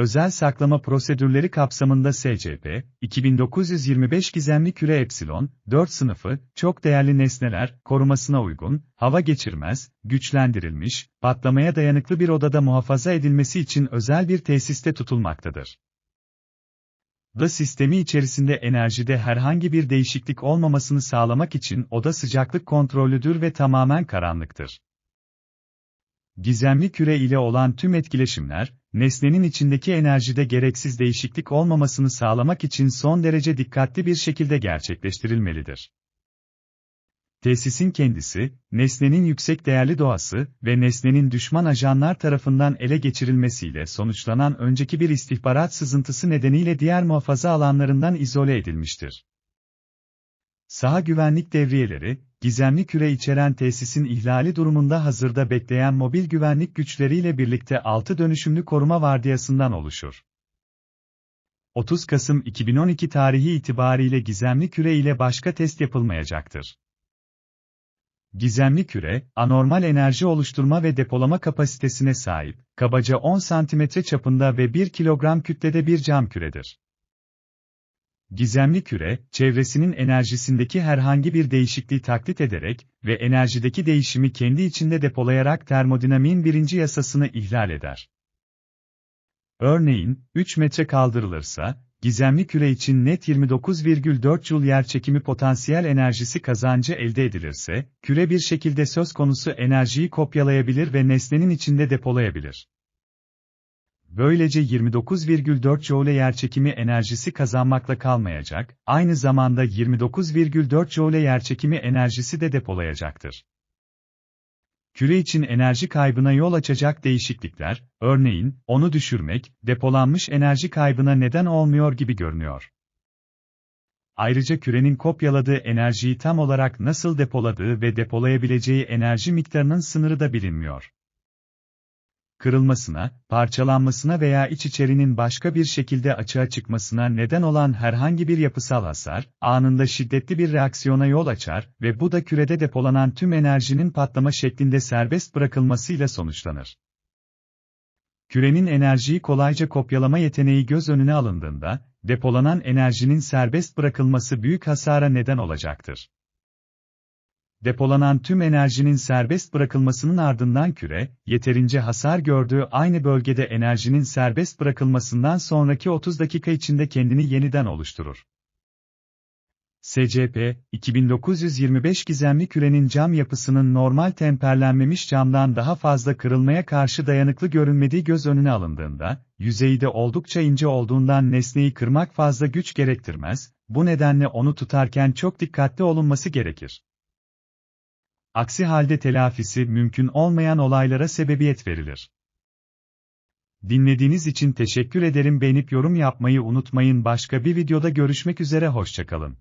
özel saklama prosedürleri kapsamında SCP, 2925 gizemli küre Epsilon, 4 sınıfı, çok değerli nesneler, korumasına uygun, hava geçirmez, güçlendirilmiş, patlamaya dayanıklı bir odada muhafaza edilmesi için özel bir tesiste tutulmaktadır. Da sistemi içerisinde enerjide herhangi bir değişiklik olmamasını sağlamak için oda sıcaklık kontrollüdür ve tamamen karanlıktır. Gizemli küre ile olan tüm etkileşimler, nesnenin içindeki enerjide gereksiz değişiklik olmamasını sağlamak için son derece dikkatli bir şekilde gerçekleştirilmelidir. Tesisin kendisi, nesnenin yüksek değerli doğası ve nesnenin düşman ajanlar tarafından ele geçirilmesiyle sonuçlanan önceki bir istihbarat sızıntısı nedeniyle diğer muhafaza alanlarından izole edilmiştir. Saha güvenlik devriyeleri, gizemli küre içeren tesisin ihlali durumunda hazırda bekleyen mobil güvenlik güçleriyle birlikte 6 dönüşümlü koruma vardiyasından oluşur. 30 Kasım 2012 tarihi itibariyle gizemli küre ile başka test yapılmayacaktır. Gizemli küre, anormal enerji oluşturma ve depolama kapasitesine sahip, kabaca 10 cm çapında ve 1 kilogram kütlede bir cam küredir. Gizemli küre, çevresinin enerjisindeki herhangi bir değişikliği taklit ederek ve enerjideki değişimi kendi içinde depolayarak termodinamiğin birinci yasasını ihlal eder. Örneğin, 3 metre kaldırılırsa, gizemli küre için net 29,4 Joule yerçekimi potansiyel enerjisi kazancı elde edilirse, küre bir şekilde söz konusu enerjiyi kopyalayabilir ve nesnenin içinde depolayabilir. Böylece 29,4 Joule yerçekimi enerjisi kazanmakla kalmayacak, aynı zamanda 29,4 Joule yerçekimi enerjisi de depolayacaktır. Küre için enerji kaybına yol açacak değişiklikler, örneğin, onu düşürmek, depolanmış enerji kaybına neden olmuyor gibi görünüyor. Ayrıca kürenin kopyaladığı enerjiyi tam olarak nasıl depoladığı ve depolayabileceği enerji miktarının sınırı da bilinmiyor kırılmasına, parçalanmasına veya iç içerinin başka bir şekilde açığa çıkmasına neden olan herhangi bir yapısal hasar, anında şiddetli bir reaksiyona yol açar ve bu da kürede depolanan tüm enerjinin patlama şeklinde serbest bırakılmasıyla sonuçlanır. Kürenin enerjiyi kolayca kopyalama yeteneği göz önüne alındığında, depolanan enerjinin serbest bırakılması büyük hasara neden olacaktır depolanan tüm enerjinin serbest bırakılmasının ardından küre, yeterince hasar gördüğü aynı bölgede enerjinin serbest bırakılmasından sonraki 30 dakika içinde kendini yeniden oluşturur. SCP, 2925 gizemli kürenin cam yapısının normal temperlenmemiş camdan daha fazla kırılmaya karşı dayanıklı görünmediği göz önüne alındığında, yüzeyde oldukça ince olduğundan nesneyi kırmak fazla güç gerektirmez, bu nedenle onu tutarken çok dikkatli olunması gerekir. Aksi halde telafisi mümkün olmayan olaylara sebebiyet verilir. Dinlediğiniz için teşekkür ederim. Beğenip yorum yapmayı unutmayın. Başka bir videoda görüşmek üzere hoşçakalın.